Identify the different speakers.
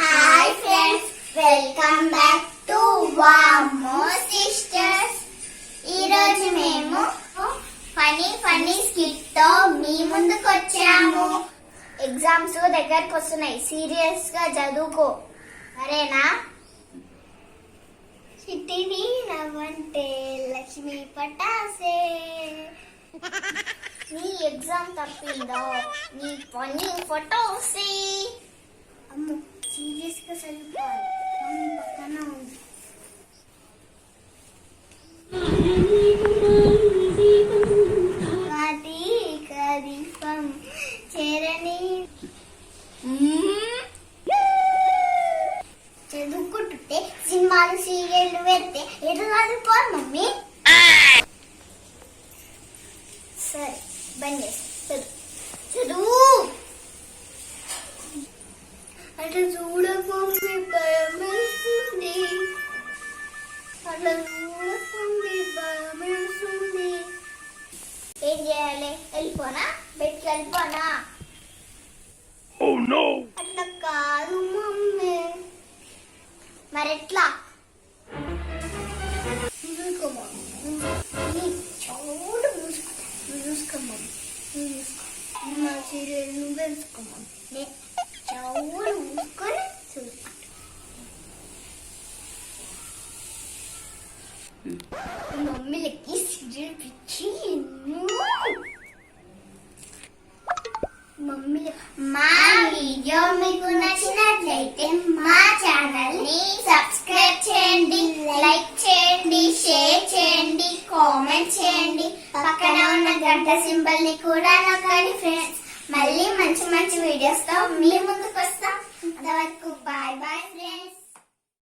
Speaker 1: Hi friends welcome back to వామో sisters ఈ రోజు మేము ఫనీ ఫనీ స్కిట్తో మీ ముందుకు వచ్చాము. ఎగ్జామ్స్ దగ్గరకు వస్తున్నాయి. సీరియస్గా చదువుకో. సరేనా? సిటీని నవ్వంటే లక్ష్మి పటాసే. ఎగ్జామ్ తప్పిందో? నీ పని ఫోటోసే అమ్మ సీరియస్గా చదువుకోవాలి మమ్మీ పక్కన ఉంది. చేరని. చదువుకుంటుంటే సినిమాలు సీరియళ్ళు పెడితే ఎటు చదువుకోవాలి మమ్మీ. బంద్ చేసి చదువు. అట్లా చూడకుంది భయమేస్తుంది. అట్లా చూడకుంది భయమేస్తుంది. ఏం చేయాలి? వెళ్ళిపోనా? బయటికి వెళ్ళిపోనా?
Speaker 2: Oh!
Speaker 1: అట్లా కాదు మమ్మీ. మరి చూసుకోమా చౌలు మూసుకొని మమ్మీలకి సీరియల్ పిచ్చి మమ్మీ మా వీడియో మీకు నచ్చినట్లయితే మా ఛానల్ని సబ్స్క్రైబ్ చేయండి లైక్ చేయండి షేర్ చేయండి కామెంట్ చేయండి. పక్కన ఉన్న గంట సింబల్ని కూడా నొక్కండి ఫ్రెండ్స్. మళ్ళీ మంచి మంచి వీడియోస్తో మీ ముందుకు